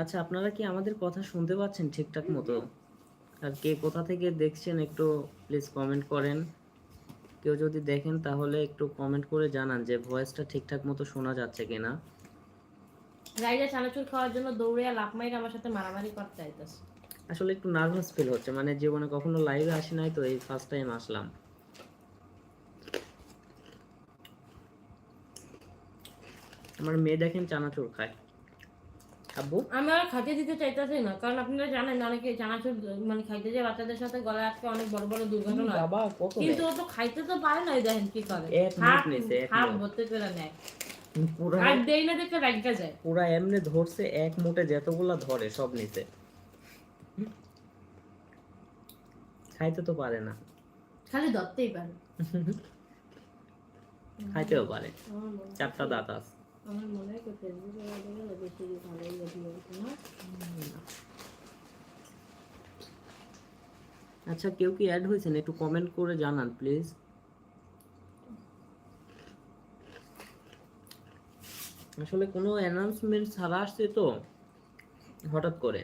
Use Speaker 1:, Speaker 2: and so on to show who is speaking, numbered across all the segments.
Speaker 1: আচ্ছা আপনারা কি আমাদের কথা শুনতে পাচ্ছেন ঠিকঠাক মতো? আর কে কোথা থেকে দেখছেন একটু প্লিজ কমেন্ট করেন। কেউ যদি দেখেন তাহলে একটু কমেন্ট করে জানান যে ভয়েসটা ঠিকঠাক মতো শোনা যাচ্ছে কিনা।
Speaker 2: রাইডা চানাচুর খাওয়ার জন্য দৌড়ে লাভ মাইরে আমার সাথে মারামারি করতে চাইতেছে
Speaker 1: আসলে একটু নার্ভাস ফিল হচ্ছে মানে জীবনে কখনো লাইভে আসি নাই তো এই ফার্স্ট টাইম আসলাম। আমার মেয়ে দেখেন চানাচুর খায়। আব্বু?
Speaker 2: আমি আর খাইতে দিতে চাইতেছি না কারণ আপনারা জানেন অনেকে চানাচুর মানে খাইতে যে বাচ্চাদের সাথে গলায় আজকে অনেক বড় বড় দুর্ঘটনা
Speaker 1: বাবা কত
Speaker 2: কিন্তু ও তো খাইতে তো পারে না দেখেন কি করে। হাত হাত। ভর্তি করে নেয়।
Speaker 1: পুরা
Speaker 2: আর দেই না দেখে যায়।
Speaker 1: পুরা এমনি ধরছে এক মুঠে যতগুলা ধরে সব খাইতে তো পারে না।
Speaker 2: খালি ধরতেই পারে।
Speaker 1: খাইতেও পারে। চারটা দাঁত আছে।
Speaker 2: আমার মনে হয় ফেসবুকে গেলে বেশি ভালোই ভিডিও না?
Speaker 1: আচ্ছা কেউ কি অ্যাড হয়েছেন একটু কমেন্ট করে জানান প্লিজ আসলে কোনো অ্যানাউন্সমেন্ট ছাড়া আসছে তো, হঠাৎ করে।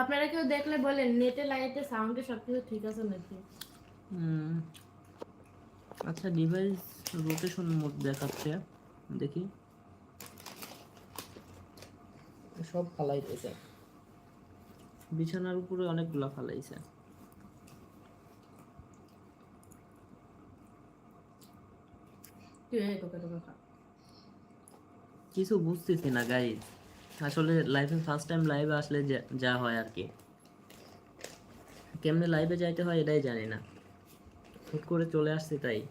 Speaker 2: আপনারা কেউ দেখলে বলেন নেটে লাইটে সাউন্ডে সবকিছু ঠিক আছে নাকি?
Speaker 1: আচ্ছা ডিভাইস রোটেশন মোড দেখাচ্ছে। দেখি। সব ফালাই দিয়েছে বিছানার উপরে অনেকগুলা ফালাইছে। কিছু বুঝতেছি না গাইজ আসলে লাইফে ফার্স্ট টাইম লাইভে আসলে যা- হয় আর কি। কেমনে লাইভে যাইতে হয় এটাই জানি না। হুট করে চলে আসছে তাই।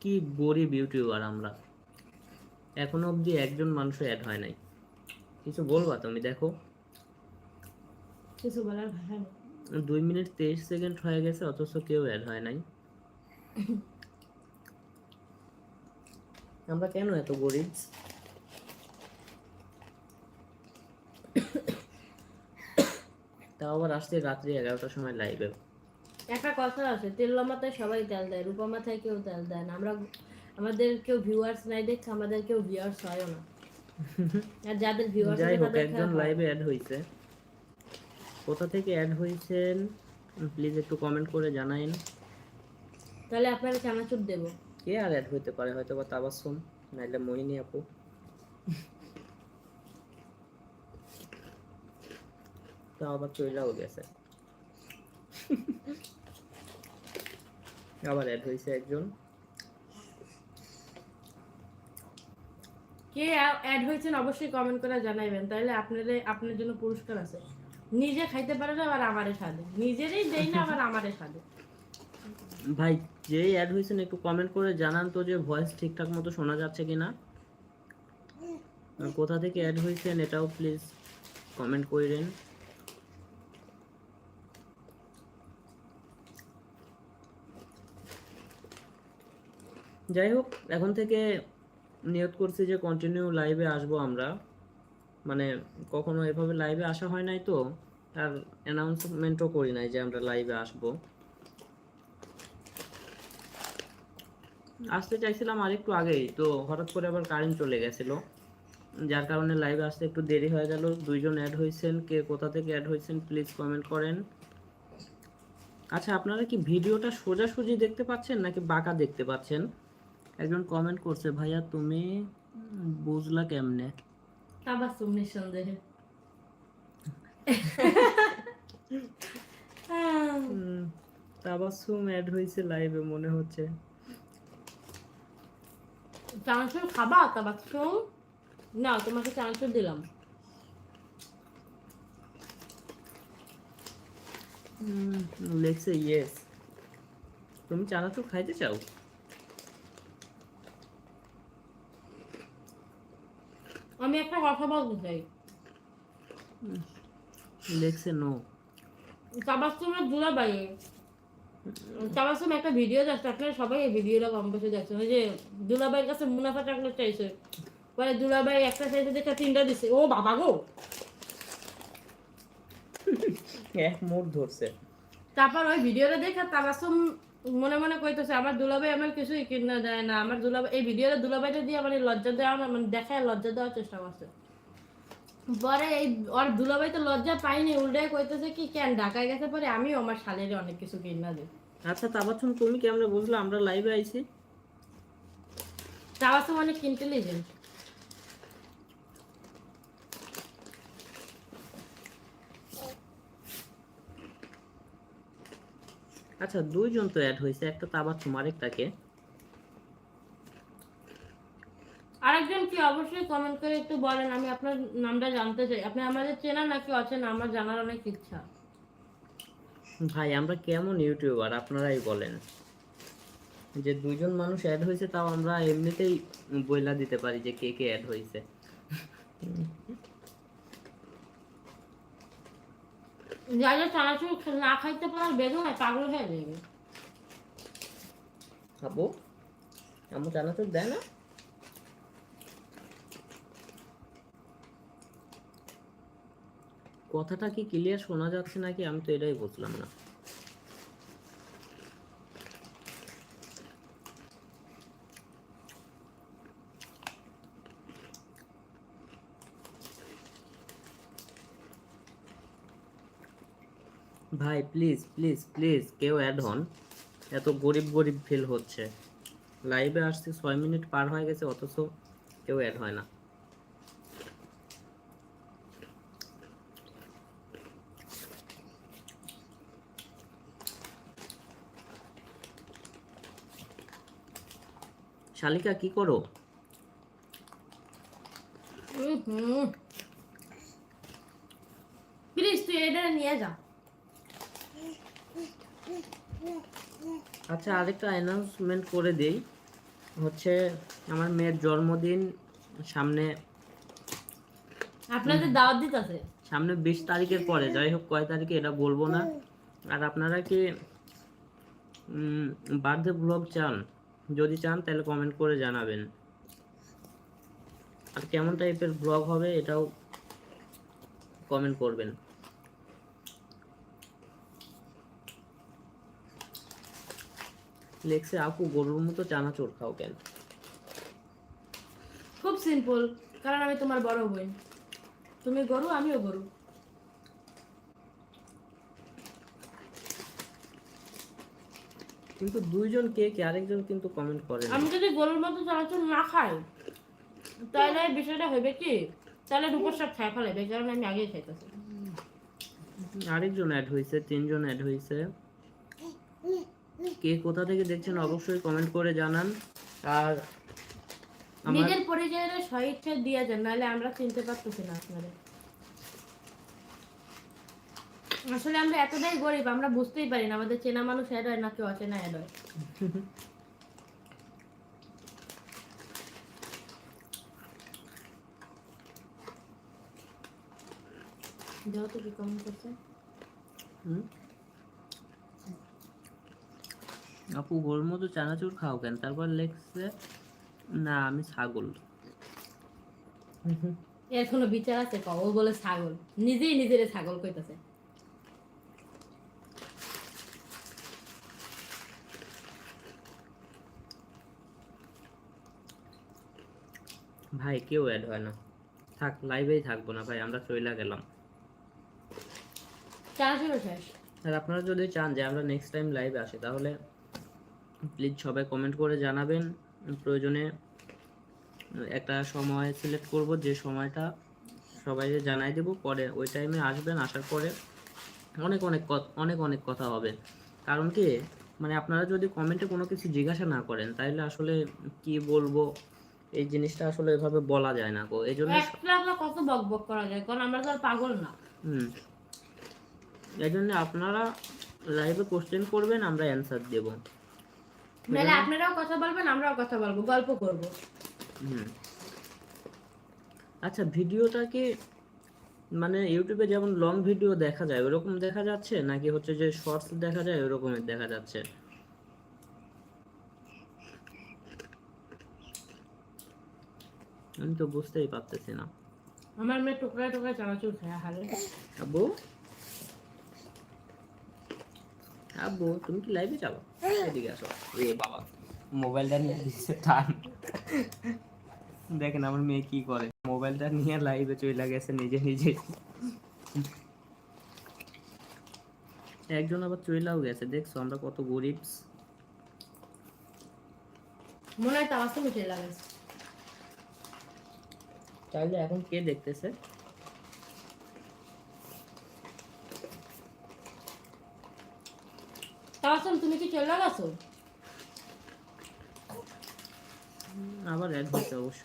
Speaker 1: কি গরিব ইউটিউবার আমরা। এখনও অবধি একজন মানুষও অ্যাড হয় নাই। কিছু বলবা তুমি দেখো।
Speaker 2: কিছু বলার
Speaker 1: দুই মিনিট তেইশ সেকেন্ড হয়ে গেছে অথচ কেউ অ্যাড হয় নাই। আমরা কেন এত গরিব? তাও আবার আসছে রাত্রি এগারোটার সময় লাইভে
Speaker 2: একটা কথা আছে তেল মাথায় সবাই তেল দেয় রূপা মাথায় কেউ তেল দেয় না। আমরা আমাদের কেউ ভিউয়ার্স নাই দেখে আমাদের কেউ ভিউয়ার্স হয়ও না। আর যাদের ভিউয়ার্স
Speaker 1: যাই হোক একজন লাইভে অ্যাড হয়েছে কোথা থেকে অ্যাড হয়েছেন প্লিজ একটু কমেন্ট করে জানাইন।
Speaker 2: তাহলে আপনারা চানাচুর দেবো।
Speaker 1: কে আর অ্যাড হইতে পারে? হয়তো বা তাবাসুম নাইলে মোহিনী আপু। তা আবার চইলাও গেছে। আবার অ্যাড হয়েছে একজন।
Speaker 2: কে অ্যাড হয়েছেন অবশ্যই কমেন্ট করে জানাইবেন। তাহলে আপনাদের আপনার জন্য পুরস্কার আছে। নিজে খাইতে পারে না আবার আমারে খাবে নিজেরই দেই না আবার আমারে খাবে
Speaker 1: ভাই যেই অ্যাড হয়েছেন একটু কমেন্ট করে জানান তো যে ভয়েস ঠিকঠাক মতো শোনা যাচ্ছে কিনা। কোথা থেকে অ্যাড হয়েছেন এটাও প্লিজ কমেন্ট করেন যাই হোক, এখন থেকে নিয়ত করছি যে কন্টিনিউ লাইভে আসব আমরা। মানে কখনো এভাবে লাইভে আসা হয় নাই তো, আর অ্যানাউন্সমেন্টও করি নাই যে আমরা লাইভে আসব। আসতে চাইছিলাম আরেকটু আগেই তো হঠাৎ করে আবার কারেন্ট চলে গেছিল। যার কারণে লাইভে আসতে একটু দেরি হয়ে গেল। দুইজন অ্যাড হয়েছেন কে কোথা থেকে অ্যাড হয়েছেন প্লিজ কমেন্ট করেন। আচ্ছা আপনারা কি ভিডিওটা সোজাসুজি দেখতে পাচ্ছেন নাকি বাঁকা দেখতে পাচ্ছেন? একজন কমেন্ট করছে ভাইয়া তুমি বুঝলা কেমনে?
Speaker 2: তাবাসুম নিঃসন্দেহে।
Speaker 1: হুম, তাবাসসুম অ্যাড হয়েছে লাইভে মনে হচ্ছে।
Speaker 2: চানাচুর খাবা তাবাসুম না তোমাকে চানাচুর দিলাম।
Speaker 1: হুম, লেখছে ইয়েস তুমি চানাচুর খাইতে চাও?
Speaker 2: আমি একটা কথা বলতে চাই।
Speaker 1: লেখছে নো
Speaker 2: তাবাসুমের দুলাবাই তাবাসুম একটা ভিডিও দেখছে আপনারা সবাই এই ভিডিওটা কম বেশি দেখছেন ওই যে দুলাবাইয়ের কাছে মুনাফা চকলেট চাইছে। পরে দুলাবাই একটা চাইছে দেখে তিনটা দিছে। ও বাবা গো!
Speaker 1: এক মোট ধরছে।
Speaker 2: তারপর ওই ভিডিওটা দেখে তাবাসুম মনে মনে কইতেছে আমার দুলাভাই আমার কিছুই কিনে দেয় না। আমার দুলাভাই এই ভিডিওটা দুলাভাইটা দিয়ে মানে লজ্জা দেওয়া মানে দেখায় লজ্জা দেওয়ার চেষ্টা করছে। পরে এই ওর দুলাভাই তো লজ্জা পাইনি উল্টে কইতেছে কি কেন ঢাকায় গেছে পরে? আমিও আমার শালের অনেক কিছু কিনা দিই।
Speaker 1: আচ্ছা তাবাচ্ছুন তুমি কেমনে বুঝলে? আমরা লাইভে আইছি।
Speaker 2: তাবাসুম অনেক ইন্টেলিজেন্ট
Speaker 1: আচ্ছা দুইজন তো অ্যাড হয়েছে একটা তাবাচ্ছুম আরেকটাকে
Speaker 2: আরেকজন কি অবশ্যই কমেন্ট করে একটু বলেন আমি আপনার নামটা জানতে চাই। আপনি আমাদের চেনা নাকি অচেনা? আমার জানার অনেক ইচ্ছা।
Speaker 1: ভাই আমরা কেমন ইউটিউবার? আপনারাই বলেন। যে দুইজন মানুষ অ্যাড হয়েছে তাও আমরা এমনিতেই বইলা দিতে পারি যে কে কে অ্যাড হয়েছে।
Speaker 2: যারা চানাচুর না খাইতে পারার বেদনায় পাগল হয়ে যাবে।
Speaker 1: খাব আমার চানাচুর দেয় না? কথাটা কি ক্লিয়ার শোনা যাচ্ছে নাকি? আমি তো এটাই বুঝলাম না। ভাই প্লিজ প্লিজ প্লিজ কেউ অ্যাড হন এত গরিব গরিব ফিল হচ্ছে। লাইভে আসছে, ছয় মিনিট পার হয়ে গেছে, অথচ কেউ অ্যাড হয় না। শালিকা কি করো?
Speaker 2: প্লিজ তুই এটা নিয়ে যা।
Speaker 1: আচ্ছা আরেকটা অ্যানাউন্সমেন্ট করে দেই। হচ্ছে আমার মেয়ের জন্মদিন সামনে
Speaker 2: আপনাদের দাওয়াত দিতেছে।
Speaker 1: সামনে বিশ তারিখের পরে যাই হোক কয় তারিখে এটা বলব না। আর আপনারা কি বার্থডে ব্লগ চান? যদি চান তাহলে কমেন্ট করে জানাবেন। আর কেমন টাইপের ব্লগ হবে এটাও কমেন্ট করবেন। লেখছে আপু, গরুর মতো চানাচুর খাও কেন?
Speaker 2: খুব সিম্পল কারণ আমি তোমার বড় বোন। তুমি গরু, আমিও গরু।
Speaker 1: কিন্তু দুইজন কে কে আরেকজন কিন্তু কমেন্ট করে
Speaker 2: আমি যদি গরুর মতো চানাচুর না খাই তাহলে বিষয়টা হবে কি? তাহলে রূপর সব খাই ফেলাবে কারণ আমি আগেই খাইতেছি।
Speaker 1: আরেকজন অ্যাড হয়েছে তিনজন অ্যাড হয়েছে কে কোথা থেকে দেখছেন অবশ্যই কমেন্ট করে জানান। আর
Speaker 2: নিজের পরিচয়ের স্বইচ্ছা দিয়ে যান নাহলে আমরা চিনতে পারতেছি না আপনাদের। আসলে আমরা এতটাই গরিব আমরা বুঝতেই পারি না আমাদের চেনা মানুষ অ্যাড হয় নাকি অচেনা অ্যাড হয়। যেহেতু কি কমেন্ট করছে?
Speaker 1: আপু গোর মতো চানাচুর খাও কেন? তারপর লেখছে না আমি ছাগল।
Speaker 2: এর কোনো বিচার আছে কও? বলে ছাগল। নিজেই নিজের ছাগল কইতাছে।
Speaker 1: ভাই কেউ অ্যাড হয় না। থাক লাইভেই থাকব না ভাই আমরা চইলা গেলাম।
Speaker 2: শেষ।
Speaker 1: আর আপনারা যদি চান যে আমরা নেক্সট টাইম লাইভে আসি তাহলে প্লিজ সবাই কমেন্ট করে জানাবেন। প্রয়োজনে একটা সময় সিলেক্ট করব যে সময়টা সবাইকে জানাই দেব। পরে ওই টাইমে আসবেন আসার পরে অনেক অনেক অনেক অনেক কথা হবে। কারণ কি? মানে আপনারা যদি কমেন্টে কোনো কিছু জিজ্ঞাসা না করেন তাহলে আসলে কি বলব? এই জিনিসটা আসলে এভাবে বলা যায় না গো এই জন্য
Speaker 2: একটা আমরা কত বক বক করা যায় কারণ আমরা তো আর পাগল না।
Speaker 1: হুম। এই জন্য আপনারা লাইভে কোশ্চেন করবেন আমরা অ্যান্সার দেব।
Speaker 2: নাহলে আপনারাও কথা বলবেন আমরাও কথা বলব গল্প করব।
Speaker 1: হুম। আচ্ছা ভিডিওটা কি মানে ইউটিউবে যেমন লং ভিডিও দেখা যায় ওরকম দেখা যাচ্ছে? নাকি হচ্ছে যে শর্টস দেখা যায় ওরকমের দেখা যাচ্ছে? আমি তো বুঝতেই পারতেছি না।
Speaker 2: আমার মেয়ে টুকরা টুকরা চানাচুর খায় হারে।
Speaker 1: আব্বু? আব্বু তুমি কি লাইভে যাব? এদিকে আসো। এ বাবা মোবাইলটা নিয়ে দিচ্ছে টান। দেখেন আমার মেয়ে কি করে। মোবাইলটা নিয়ে লাইভে চলে গেছে নিজে নিজে। একজন আবার চইলাও গেছে দেখছ আমরা কত গরিব।
Speaker 2: মনে হয় তাবাসুম উঠে লাগাইছে
Speaker 1: চাইলে এখন কে দেখতেছে?
Speaker 2: তাবাসুম তুমি কি চলে লাগাছো
Speaker 1: আবার অ্যাড হচ্ছে অবশ্য।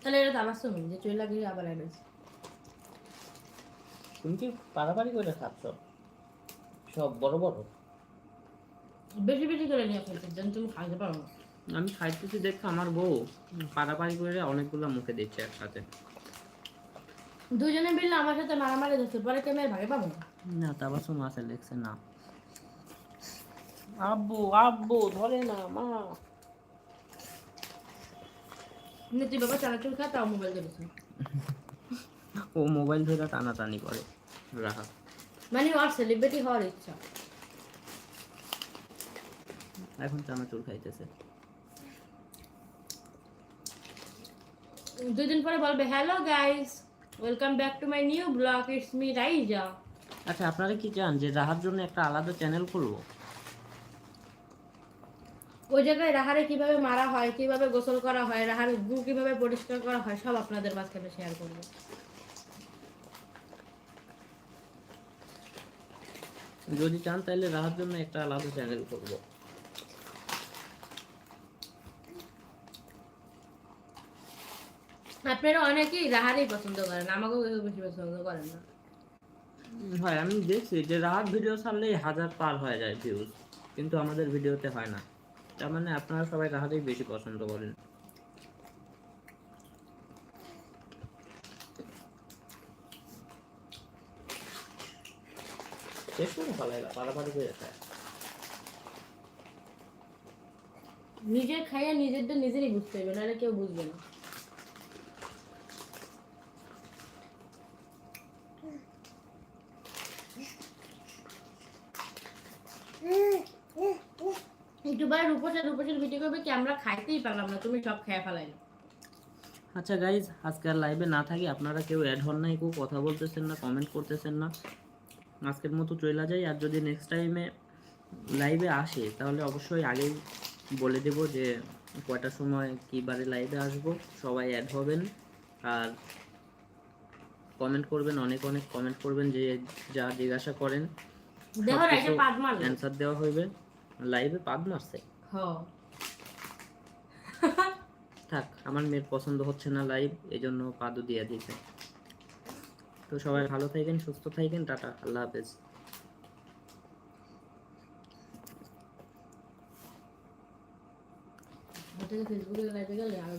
Speaker 2: তাহলে এটা তাবাসুম যে চলে লাগিয়ে আবার লাগাইছে
Speaker 1: তুমি কি পারাপারি করে খাচ্ছ? সব বড় বড়?
Speaker 2: বেশি বেশি করে নিয়ে ফেলছে যেন তুমি খাইতে পারো না।
Speaker 1: আমি খাইতেছি দেখো আমার বউ। পারাপারি করে অনেকগুলো মুখে দিচ্ছে একসাথে।
Speaker 2: দুজনে মিললে আমার সাথে মারামারি ধরছে পরে কে ভাগে পাবো? না
Speaker 1: না তাবাসুম আছে লেখছে না। আব্বু আব্বু ধরে না মা।
Speaker 2: নীতি বাবা চানাচুর খা তাও মোবাইল ধরেছে
Speaker 1: ও মোবাইল ধরে টানাটানি করে রাহা।
Speaker 2: মানে ওর সেলিব্রিটি হওয়ার ইচ্ছা।
Speaker 1: এখন চানাচুর খাইতেছে।
Speaker 2: দুদিন পরে বলবে hello guys welcome back to my new blog it's me Raiza
Speaker 1: আচ্ছা আপনারা কি চান যে রাহার জন্য একটা আলাদা চ্যানেল খুলবো?
Speaker 2: ওই জায়গায় রাহারে কীভাবে মারা হয় কীভাবে গোসল করা হয় রাহার গু কীভাবে পরিষ্কার করা হয় সব আপনাদের মাঝখানে শেয়ার করব।
Speaker 1: যদি চান তাহলে রাহার জন্য একটা আলাদা চ্যানেল করব
Speaker 2: আপনারা অনেকেই রাহারই পছন্দ করেন আমাকেও কেউ বেশি পছন্দ করেন না।
Speaker 1: হয় আমি দেখছি যে রাহাত ভিডিও হাজার পার হয়ে যায় ভিউজ কিন্তু আমাদের ভিডিওতে হয় না। তার মানে আপনারা সবাই রাহাতেই বেশি পছন্দ করেন।
Speaker 2: নিজের খাইয়া নিজেরটা নিজেরই বুঝতে হবে নাহলে কেউ বুঝবে না। বার রূপসের রূপসের ভিডিও করবে কি আমরা খাইতেই পারলাম না তুমি সব খেয়ে ফেলাইলে।
Speaker 1: আচ্ছা গাইজ আজকে আর লাইভে না থাকি আপনারা কেউ অ্যাড হন নাই কেউ কথা বলতেছেন না কমেন্ট করতেছেন না। আজকের মতো চলে যাই আর যদি নেক্সট টাইমে লাইভে আসে তাহলে অবশ্যই আগেই বলে দেব যে কয়টার সময় কী বারে লাইভে আসব সবাই অ্যাড হবেন। আর কমেন্ট করবেন অনেক অনেক কমেন্ট করবেন যে যা জিজ্ঞাসা করেন অ্যান্সার দেওয়া হইবে। লাইভে পাদ মারছে থাক আমার মেয়ের পছন্দ হচ্ছে না লাইভ এই জন্য পাদু দিয়ে দিয়েছে। তো সবাই ভালো থাকবেন সুস্থ থাকবেন টাটা আল্লাহ হাফেজ।
Speaker 2: ফেসবুকে লাইভে গেলে আরও